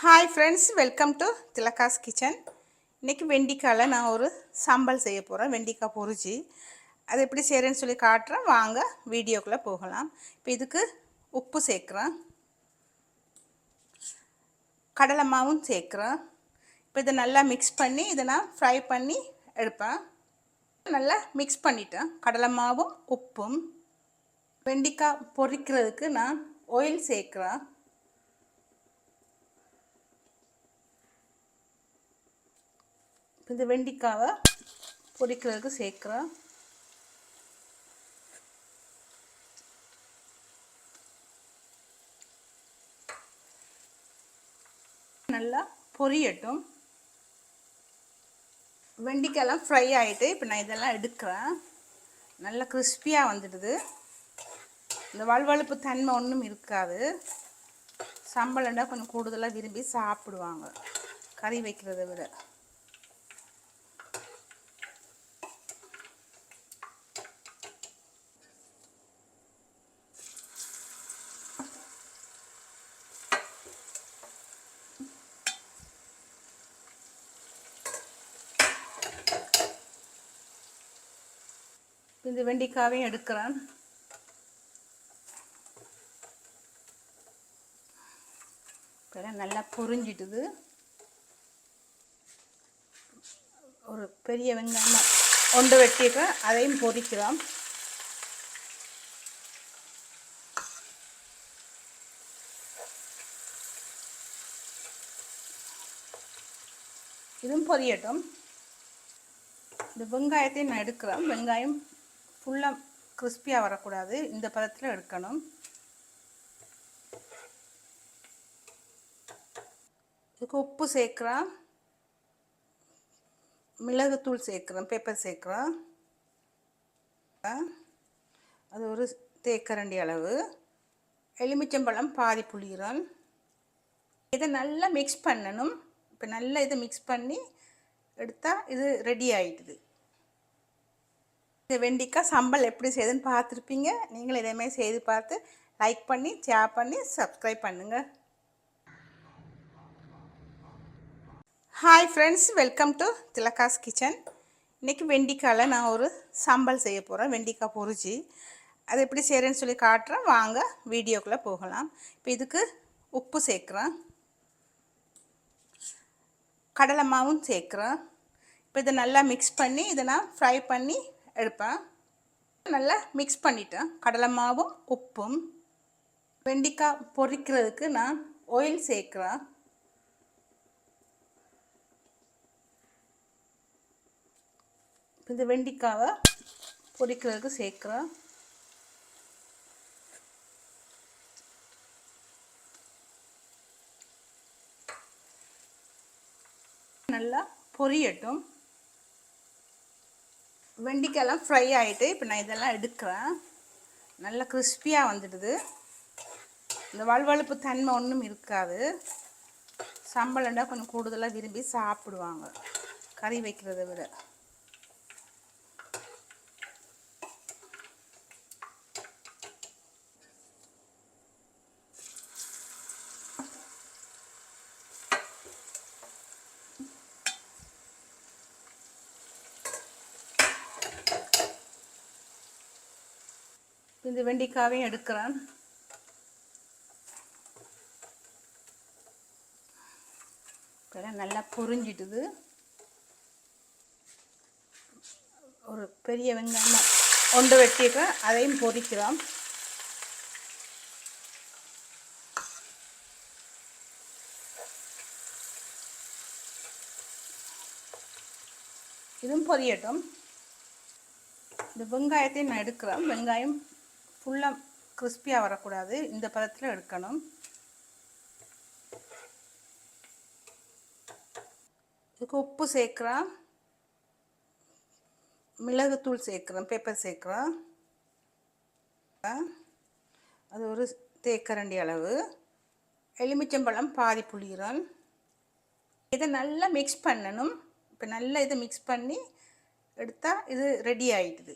Hi friends welcome to Thilaka's kitchen இன்றைக்கி வெண்டிக்காயில் நான் ஒரு சாம்பல் செய்ய போகிறேன் வெண்டிக்காய் பொறிச்சி. அது எப்படி செய்கிறேன்னு சொல்லி காட்டுறேன். வாங்க வீடியோக்குள்ளே போகலாம். இப்போ இதுக்கு உப்பு சேர்க்குறேன். கடலை மாவும் சேர்க்குறேன். இப்போ இதை நல்லா மிக்ஸ் பண்ணி இதை நான் ஃப்ரை பண்ணி எடுப்பேன். நல்லா மிக்ஸ் பண்ணிட்டேன். கடலை மாவும் உப்பும். வெண்டிக்காய் பொரிக்கிறதுக்கு நான் ஆயில் சேர்க்குறேன். இந்த வெண்டிக்காவை பொரிக்கிறதுக்கு சேர்க்குறேன். நல்லா பொரியட்டும். வெண்டிக்காயெல்லாம் ஃப்ரை ஆகிட்டு இப்போ நான் இதெல்லாம் எடுக்கிறேன். நல்லா கிறிஸ்பியாக வந்துடுது. இந்த வலுவழுப்பு தன்மை ஒன்றும் இருக்காது. சம்பளம்னா கொஞ்சம் கூடுதலாக விரும்பி சாப்பிடுவாங்க. கறி வைக்கிறத விட. இந்த வெண்டிக்காவையும் எடுக்கிறான். இப்போலாம் நல்லா பொறிஞ்சிட்டுது ஒரு பெரிய வெங்காயம் ஒன்று வெட்டிடுறேன் அதையும் பொறிக்கிறோம் இதுவும் பொரியட்டும். இந்த வெங்காயத்தையும் நான் எடுக்கிறேன். வெங்காயம் ஃபுல்லாக கிறிஸ்பியாக வரக்கூடாது. இந்த பதத்தில் எடுக்கணும். இதுக்கு உப்பு சேர்க்குறேன் மிளகுத்தூள் சேர்க்குறோம். பேப்பர் சேர்க்குறோம். அது ஒரு தேக்கரண்டி அளவு. எலுமிச்சம்பழம் பாதி புளிகிறேன் இதை நல்லா மிக்ஸ் பண்ணணும். இப்போ நல்லா இதை மிக்ஸ் பண்ணி எடுத்தால் இது ரெடி ஆகிடுது இந்த வெண்டிக்காய் சம்பல் எப்படி செய்யுதுன்னு பார்த்துருப்பீங்க. நீங்களும் இதேமாதிரி செய்து பார்த்து லைக் பண்ணி ஷேர் பண்ணி சப்ஸ்கிரைப் பண்ணுங்கள் hi friends welcome to Thilaka's kitchen இன்றைக்கி வெண்டிக்காயில் நான் ஒரு சம்பல் செய்ய போகிறேன் வெண்டிக்காய் பொறிச்சி. அது எப்படி செய்கிறேன்னு சொல்லி காட்டுறேன். வாங்க வீடியோக்குள்ளே போகலாம். இப்போ இதுக்கு உப்பு சேர்க்குறேன். கடலை மாவும் சேர்க்குறேன். இப்போ இதை நல்லா மிக்ஸ் பண்ணி இதை நான் ஃப்ரை பண்ணி எடுப்பேன். நல்லா மிக்ஸ் பண்ணிட்டேன். கடலை மாவும் உப்பும் வெண்டிக்காய் பொரிக்கிறதுக்கு நான் ஆயில் சேர்க்குறேன். இந்த வெண்டிக்காவை பொரிக்கிறதுக்கு சேர்க்குறேன். நல்லா பொரியட்டும். வெண்டிக்காயெல்லாம் ஃப்ரை ஆகிட்டு இப்போ நான் இதெல்லாம் எடுக்கிறேன். நல்லா கிறிஸ்பியாக வந்துடுது. இந்த வலுவழுப்பு தன்மை ஒன்றும் இருக்காது. சம்பளம்னா கொஞ்சம் கூடுதலாக விரும்பி சாப்பிடுவாங்க. கறி வைக்கிறத விட. இந்த வெண்டிக்காவையும் எடுக்கிறான். இப்போலாம் நல்லா பொறிஞ்சிட்டுது ஒரு பெரிய வெங்காயம் ஒன்று வெட்டிடுறேன் அதையும் பொறிக்கிறோம் இதுவும் பொரியட்டும். இந்த வெங்காயத்தையும் நான் எடுக்கிறேன். வெங்காயம் ஃபுல்லாக கிறிஸ்பியாக வரக்கூடாது. இந்த பதத்தில் எடுக்கணும். இதுக்கு உப்பு சேர்க்குறோம். மிளகுத்தூள் சேர்க்குறோம். பேப்பர் சேர்க்குறோம். அது ஒரு தேக்கரண்டி அளவு. எலுமிச்சம்பழம் பாதி புளிகிறேன் இதை நல்லா மிக்ஸ் பண்ணணும். இப்போ நல்லா இதை மிக்ஸ் பண்ணி எடுத்தால் இது ரெடி ஆகிடுது